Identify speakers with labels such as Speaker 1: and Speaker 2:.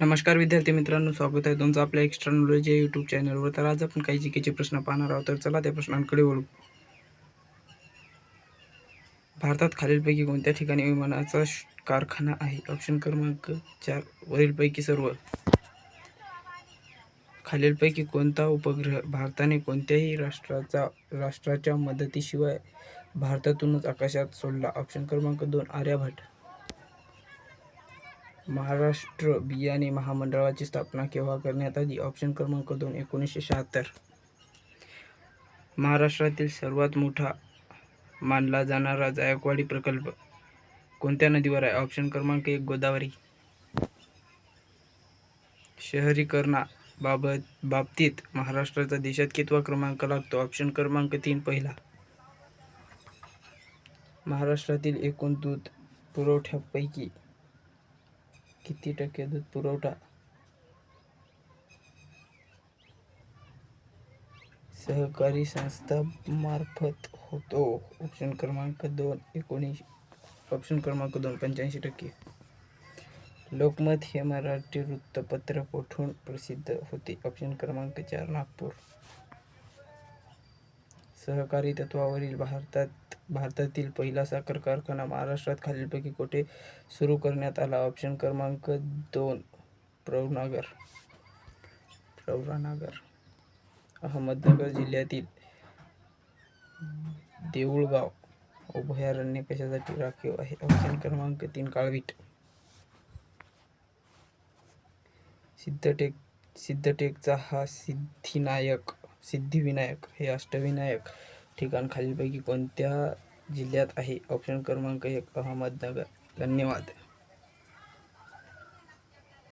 Speaker 1: नमस्कार विद्यार्थी मित्रांनो स्वागत आहे तुमचं आपल्या एक्स्ट्रा नॉलेज या यूट्यूब चॅनलवर तर आज आपण काही जीकेचे प्रश्न पाहणार आहोत. तर चला त्या प्रश्नांकडे वळू. भारतात खालीलपैकी कोणत्या ठिकाणी विमानाचा श- कारखाना आहे? ऑप्शन क्रमांक चार वरीलपैकी सर्व. खालीलपैकी कोणता उपग्रह भारताने कोणत्याही राष्ट्राचा राष्ट्राच्या मदतीशिवाय भारतातूनच आकाशात सोडला? ऑप्शन क्रमांक दोन आर्यभट्ट महाराष्ट्र बियाणे महामंडळाची स्थापना केव्हा करण्यात आली? ऑप्शन क्रमांक दोन एकोणीसशे शहात्तर. महाराष्ट्रातील सर्वात मोठा मानला जाणारा जायकवाडी प्रकल्प कोणत्या नदीवर आहे? ऑप्शन क्रमांक एक गोदावरी. शहरीकरणाबाबत बाबतीत महाराष्ट्राचा देशात कितवा क्रमांक लागतो? ऑप्शन क्रमांक तीन पहिला. महाराष्ट्रातील एकूण दूध पुरवठ्यापैकी किती टक्के दूध पुरवठा? सहकारी संस्था मार्फत होतो. ऑप्शन क्रमांक दोन एकोणीस ऑप्शन क्रमांक दोन पंच्याऐंशी टक्के. लोकमत हे मराठी वृत्तपत्र कोठून प्रसिद्ध होते? ऑप्शन क्रमांक चार नागपूर. सहकारी तत्वावरील भारतात भारतातील पहिला साखर कारखाना महाराष्ट्रात खालीलपैकी कुठे सुरू करण्यात आला? ऑप्शन क्रमांक दोन प्रवनागर प्रवरानगर अहमदनगर जिल्ह्यातील देऊळगाव. अभयारण्य कशासाठी राखीव आहे? ऑप्शन क्रमांक तीन काळवीट. सिद्धटेक सिद्धटेकचा हा सिद्धिनायक सिद्धिविनायक हे अष्टविनायक ठिकाण खालीलपैकी कोणत्या जिल्ह्यात आहे? ऑप्शन क्रमांक एक अहमदनगर. धन्यवाद.